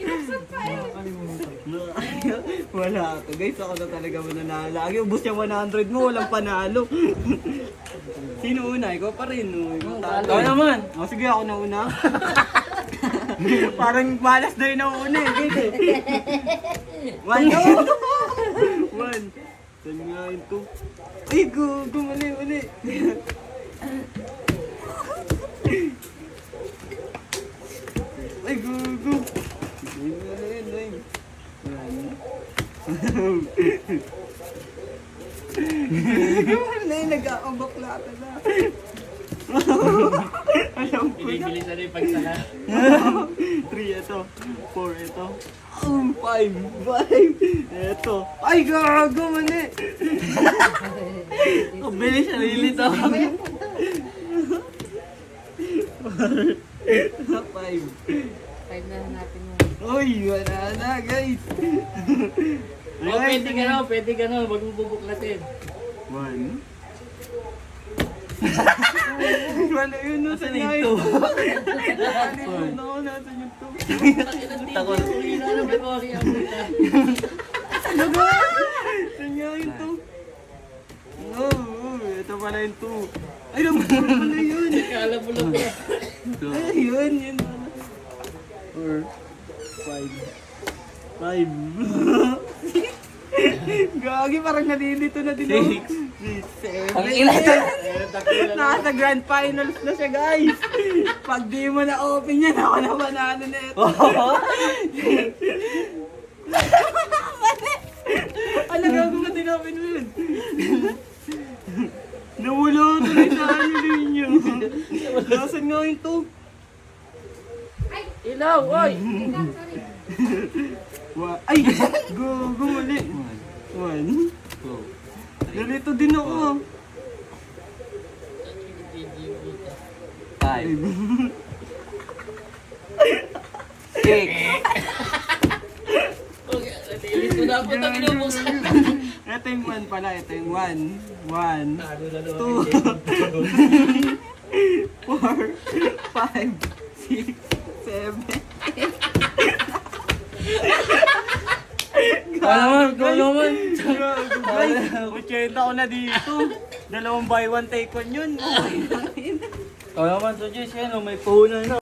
Wala to guys, ako na talaga mananalo. Lagi ubus yung 100 mo, walang panalo. Sino una? Ikaw pa rin. No? Ikaw talo. Ikaw naman. O sige, ako na una. Parang malas na yun ang una eh. Eh. One. One. Saan nga yun to? Ay, go, go, mali, mali. Ay, go, go. Ay, mali, mali. Wala yung nag-aabakla na. Alam ko na. Binibilis na rin pagsala. 3 ito. 4 ito. 5. 5. Ito. Ay, gago mali. Ang bilis siya lilito. 5. Five na hanapin mo. Uy, wala na guys. Oh, pwede ka na, pwede ka na. Huwag mo bubuklatin. 1. Wala yun, no? Saan nga ito? yun? Ano ako, nasan yung 2? Tako. Hina na ba ko ang puta? Ano ba? Saan nga yung 2? No, ito pala yung 2. Ay, naman pala yun. Kala mo lang ba? Ay, yun, yun pala. 4, 5, 5. Gagi, parang nalilito na din ako. 6, 7, Ang ina to. Nasa grand finals na siya, guys. Pag di mo na open yan, ako na manalo na ito. ano gago ka din open mo yun? Nawala tuloy sa ano ninyo. Nasaan nga yung? Ilaw, oy! Wa Ay! Go, go mali. One. Nalito din ako. Five. Six. Okay, natilis ko na po binubuksan. Ito yung one pala, ito yung one. One. Two. Four. Five. Six. Seven. Ikaw naman, ikaw naman. Guys, 80 ko na dito. Dalawang buy one take one yun. Ikaw naman, Sujis, yan, oh, may puhunan na.